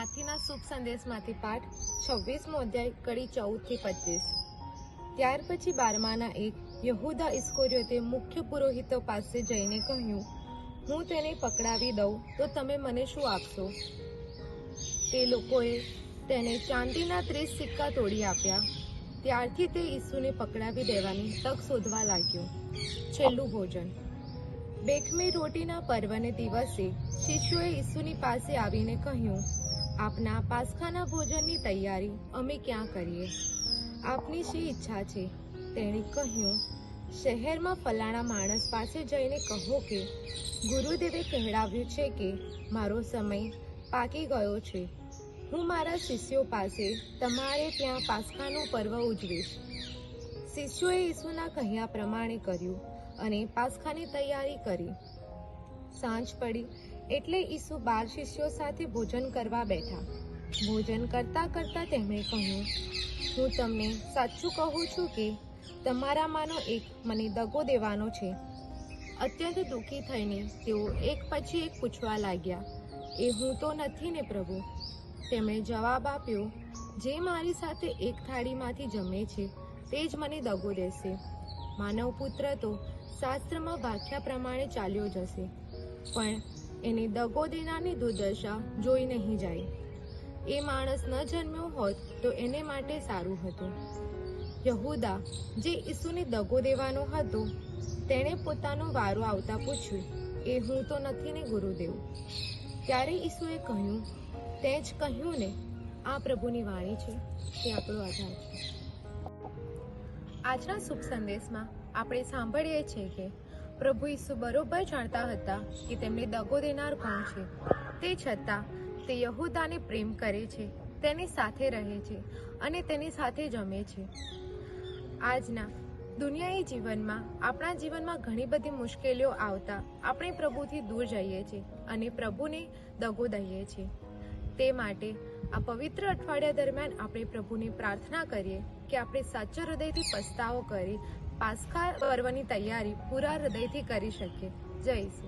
શુભ સંદેશમાંથી પાઠ છવ્વીસમો અધ્યાય, કડી ચૌદથી પચીસ. ત્યાર પછી બારમાના એક યહુદા ઇસ્કોરિયોતે મુખ્ય પુરોહિતો પાસે જઈને કહ્યું, હું તેને પકડાવી દઉં તો તમે મને શું આપશો? તે લોકોએ તેને ચાંદીના ત્રીસ સિક્કા તોડી આપ્યા. ત્યારથી તે ઈસુને પકડાવી દેવાની તક શોધવા લાગ્યો. છેલ્લું ભોજન. બેખમી રોટીના પર્વને દિવસે શિષ્યોએ ઈસુની પાસે આવીને કહ્યું આપના પાસખાના ભોજનની તૈયારી અમે ક્યાં કરીએ? આપની શી ઈચ્છા છે? તેણે કહ્યું, શહેરમાં ફલાણા માણસ પાસે જઈને કહો કે, ગુરુદેવે કહેવડાવ્યું છે કે મારો સમય પાકી ગયો છે. હું મારા શિષ્યો પાસે તમારે ત્યાં પાસખાનું પર્વ ઉજવીશ. શિષ્યોએ ઈસુના કહ્યા પ્રમાણે કર્યું અને પાસખાની તૈયારી કરી. સાંજ પડી. એટલે ઈસુ બાર શિષ્યો સાથે ભોજન કરવા બેઠા. ભોજન કરતા કરતા તેમણે કહ્યું, હું તમને સાચું કહું છું કે તમારામાંનો એક મને દગો દેવાનો છે. અત્યંત દુઃખી થઈને તેઓ એક પછી એક પૂછવા લાગ્યા, એ હું તો નથી ને પ્રભુ? તેમણે જવાબ આપ્યો, જે મારી સાથે એક થાળીમાંથી જમે છે, તે જ મને દગો દેશે. માનવ પુત્ર તો શાસ્ત્રમાં વ્યાખ્યા પ્રમાણે ચાલ્યો જશે. પણ એને દગો દેનારની દુર્દશા જોઈ નહીં જાય. એ માણસ ન જન્મ્યો હોત તો એને માટે સારું હતું. યહૂદા, જે ઈસુને દગો દેવાનો હતો, તેણે પોતાનો વારો આવતા પૂછ્યું, એ હું તો નથી ને ગુરુદેવ? ત્યારે ઈસુએ કહ્યું, તે જ કહ્યું ને, આ પ્રભુની વાણી છે. તે આપણો આધાર છે. આજના શુભ સંદેશમાં આપણે સાંભળીએ છીએ કે પ્રભુ ઈસુ બરોબર જાણતા હતા કે તેમને દગો દેનાર કોણ છે. તે છતાં, તે યહૂદાને પ્રેમ કરે છે, તેની સાથે રહે છે અને તેની સાથે જમે છે. આજના દુનિયાઈ જીવનમાં, આપણા જીવનમાં ઘણી બધી મુશ્કેલીઓ આવતા આપણે પ્રભુથી દૂર જઈએ છીએ અને પ્રભુને દગો દઈએ છીએ. તે માટે આ પવિત્ર અઠવાડિયા દરમિયાન આપણે પ્રભુને પ્રાર્થના કરીએ કે આપણે સાચા હૃદયથી પસ્તાવો કરી પાસ્ખા પર્વની તૈયારી પૂરા હૃદયથી કરી શકીએ. જય ઈસુ